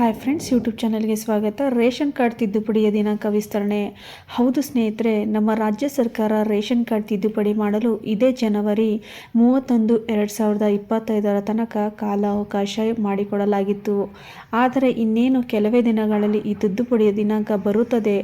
Hi friends YouTube ಚಾನಲ್ಗೆ ಸ್ವಾಗತ. Ration card ತಿದ್ದುಪಡಿಯ ದಿನಾಂಕ ವಿಸ್ತರಣೆ. ಹೌದು ಸ್ನೇಹಿತರೆ, ನಮ್ಮ ರಾಜ್ಯ ಸರ್ಕಾರ ರೇಷನ್ ಕಾರ್ಡ್ ತಿದ್ದುಪಡಿ ಮಾಡಲು ಇದೇ ಜನವರಿ ಮೂವತ್ತೊಂದು ಎರಡು ಸಾವಿರದ ಇಪ್ಪತ್ತೈದರ ತನಕ ಕಾಲಾವಕಾಶ ಮಾಡಿಕೊಡಲಾಗಿತ್ತು. ಆದರೆ ಇನ್ನೇನು ಕೆಲವೇ ದಿನಗಳಲ್ಲಿ ಈ ತಿದ್ದುಪಡಿಯ ದಿನಾಂಕ ಬರುತ್ತದೆ?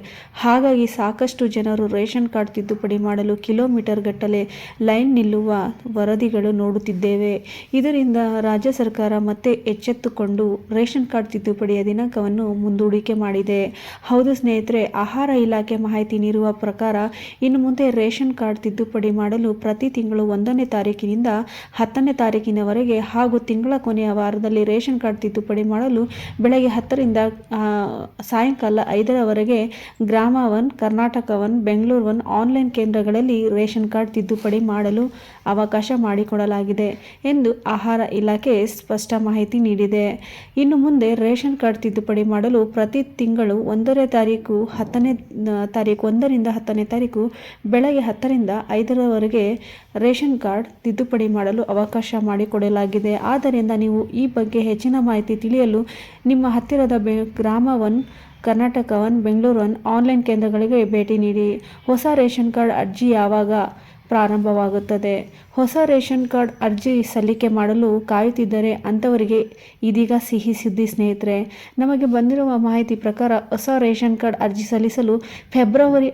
ಹಾಗಾಗಿ ಸಾಕಷ್ಟು ಜನರು ರೇಷನ್ ಕಾರ್ಡ್ ತಿದ್ದುಪಡಿ ಮಾಡಲು ಕಿಲೋಮೀಟರ್ ಗಟ್ಟಲೆ ಲೈನ್ ನಿಲ್ಲುವ ವರದಿಗಳು ನೋಡುತ್ತಿದ್ದೇವೆ. ಇದರಿಂದ ರಾಜ್ಯ ಸರ್ಕಾರ ಮತ್ತೆ ಎಚ್ಚೆತ್ತುಕೊಂಡು ರೇಷನ್ ಕಾರ್ಡ್ ತಿದ್ದುಪಡಿಯ ದಿನಾಂಕವನ್ನು ಮುಂದೂಡಿಕೆ ಮಾಡಿದೆ. ಹೌದು ಸ್ನೇಹಿತರೆ, ಆಹಾರ ಇಲಾಖೆ ಮಾಹಿತಿ ನೀಡುವ ಪ್ರಕಾರ ಇನ್ನು ಮುಂದೆ ರೇಷನ್ ಕಾರ್ಡ್ ತಿದ್ದುಪಡಿ ಮಾಡಲು ಪ್ರತಿ ತಿಂಗಳು ಒಂದನೇ ತಾರೀಕಿನಿಂದ ಹತ್ತನೇ ತಾರೀಕಿನವರೆಗೆ ಹಾಗೂ ತಿಂಗಳ ಕೊನೆಯ ವಾರದಲ್ಲಿ ರೇಷನ್ ಕಾರ್ಡ್ ತಿದ್ದುಪಡಿ ಮಾಡಲು ಬೆಳಗ್ಗೆ ಹತ್ತರಿಂದ ಸಾಯಂಕಾಲ ಐದರವರೆಗೆ ಗ್ರಾಮ one Karnataka one Bengaluru one online ಕೇಂದ್ರಗಳಲ್ಲಿ ರೇಷನ್ ಕಾರ್ಡ್ ತಿದ್ದುಪಡಿ ಮಾಡಲು ಅವಕಾಶ ಮಾಡಿಕೊಡಲಾಗಿದೆ ಎಂದು ಆಹಾರ ಇಲಾಖೆ ಸ್ಪಷ್ಟ ಮಾಹಿತಿ ನೀಡಿದೆ. ಇನ್ನು ಮುಂದೆ ರೇಷನ್ ಕಾರ್ಡ್ ತಿದ್ದುಪಡಿ ಮಾಡಲು ಪ್ರತಿ ತಿಂಗಳು ಒಂದನೇ ತಾರೀಕು ಹತ್ತನೇ ತಾರೀಕು ಒಂದರಿಂದ ಹತ್ತನೇ ತಾರೀಕು ಬೆಳಗ್ಗೆ ಹತ್ತರಿಂದ ಐದರವರೆಗೆ ರೇಷನ್ ಕಾರ್ಡ್ ತಿದ್ದುಪಡಿ ಮಾಡಲು ಅವಕಾಶ ಮಾಡಿಕೊಡಲಾಗಿದೆ. ಆದ್ದರಿಂದ ನೀವು ಈ ಬಗ್ಗೆ ಹೆಚ್ಚಿನ ಮಾಹಿತಿ ತಿಳಿಯಲು ನಿಮ್ಮ ಹತ್ತಿರದ ಬೆ ಗ್ರಾಮ ಒನ್ ಕರ್ನಾಟಕ ಬೆಂಗಳೂರು ಆನ್ಲೈನ್ ಕೇಂದ್ರಗಳಿಗೆ ಭೇಟಿ ನೀಡಿ. ಹೊಸ ರೇಷನ್ ಕಾರ್ಡ್ ಅರ್ಜಿ ಯಾವಾಗ? ಪ್ರಾರಂಭವಾಗುತ್ತದೆ. ಹೊಸ ರೇಷನ್ ಕಾರ್ಡ್ ಅರ್ಜಿ ಸಲ್ಲಿಕೆ ಮಾಡಲು ಕಾಯುತ್ತಿದ್ದರೆ ಅಂಥವರಿಗೆ ಇದೀಗ ಸಿಹಿ ಸುದ್ದಿ ಸ್ನೇಹಿತರೆ. ನಮಗೆ ಬಂದಿರುವ ಮಾಹಿತಿ ಪ್ರಕಾರ ಹೊಸ ರೇಷನ್ ಕಾರ್ಡ್ ಅರ್ಜಿ ಸಲ್ಲಿಸಲು ಫೆಬ್ರವರಿ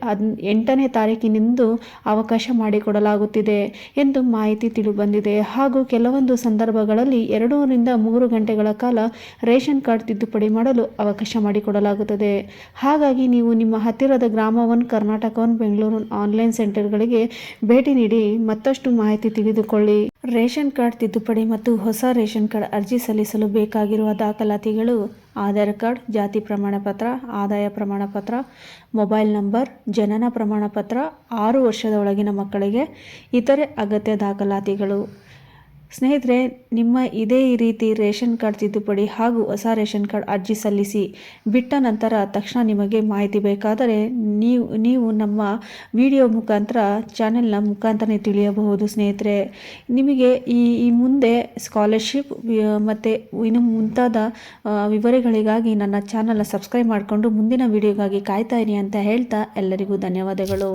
ಎಂಟನೇ ತಾರೀಕಿನಿಂದ ಅವಕಾಶ ಮಾಡಿಕೊಡಲಾಗುತ್ತಿದೆ ಎಂದು ಮಾಹಿತಿ ತಿಳಿದುಬಂದಿದೆ ಹಾಗೂ ಕೆಲವೊಂದು ಸಂದರ್ಭಗಳಲ್ಲಿ ಎರಡೂರಿಂದ ಮೂರು ಗಂಟೆಗಳ ಕಾಲ ರೇಷನ್ ಕಾರ್ಡ್ ತಿದ್ದುಪಡಿ ಮಾಡಲು ಅವಕಾಶ ಮಾಡಿಕೊಡಲಾಗುತ್ತದೆ. ಹಾಗಾಗಿ ನೀವು ನಿಮ್ಮ ಹತ್ತಿರದ ಗ್ರಾಮವನ್ನು ಕರ್ನಾಟಕವನ್ನು ಬೆಂಗಳೂರು ಆನ್ಲೈನ್ ಸೆಂಟರ್ಗಳಿಗೆ ಭೇಟಿ ನೀಡಿ ಮತ್ತಷ್ಟು ಮಾಹಿತಿ ತಿಳಿದುಕೊಳ್ಳಿ. ರೇಷನ್ ಕಾರ್ಡ್ ತಿದ್ದುಪಡಿ ಮತ್ತು ಹೊಸ ರೇಷನ್ ಕಾರ್ಡ್ ಅರ್ಜಿ ಸಲ್ಲಿಸಲು ಬೇಕಾಗಿರುವ ದಾಖಲಾತಿಗಳು ಆಧಾರ್ ಕಾರ್ಡ್, ಜಾತಿ ಪ್ರಮಾಣ ಪತ್ರ ಆದಾಯ ಪ್ರಮಾಣ ಪತ್ರ ಮೊಬೈಲ್ ನಂಬರ್, ಜನನ ಪ್ರಮಾಣ ಪತ್ರ ಆರು ವರ್ಷದ ಒಳಗಿನ ಮಕ್ಕಳಿಗೆ, ಇತರೆ ಅಗತ್ಯ ದಾಖಲಾತಿಗಳು. ಸ್ನೇಹಿತರೆ, ನಿಮ್ಮ ಇದೇ ರೀತಿ ರೇಷನ್ ಕಾರ್ಡ್ ತಿದ್ದುಪಡಿ ಹಾಗೂ ಹೊಸ ರೇಷನ್ ಕಾರ್ಡ್ ಅರ್ಜಿ ಸಲ್ಲಿಸಿ ಬಿಟ್ಟ ನಂತರ ತಕ್ಷಣ ನಿಮಗೆ ಮಾಹಿತಿ ಬೇಕಾದರೆ ನೀವು ನೀವು ನಮ್ಮ ವಿಡಿಯೋ ಮುಖಾಂತರ ಚಾನೆಲ್ನ ಮುಖಾಂತರ ತಿಳಿಯಬಹುದು ಸ್ನೇಹಿತರೆ. ನಿಮಗೆ ಈ ಈ ಮುಂದೆ ಸ್ಕಾಲರ್ಶಿಪ್ ಮತ್ತು ಇನ್ನು ಮುಂತಾದ ವಿವರಗಳಿಗಾಗಿ ನನ್ನ ಚಾನಲ್ನ ಸಬ್ಸ್ಕ್ರೈಬ್ ಮಾಡಿಕೊಂಡು ಮುಂದಿನ ವಿಡಿಯೋಗಾಗಿ ಕಾಯ್ತಾ ಇರಿ ಅಂತ ಹೇಳ್ತಾ ಎಲ್ಲರಿಗೂ ಧನ್ಯವಾದಗಳು.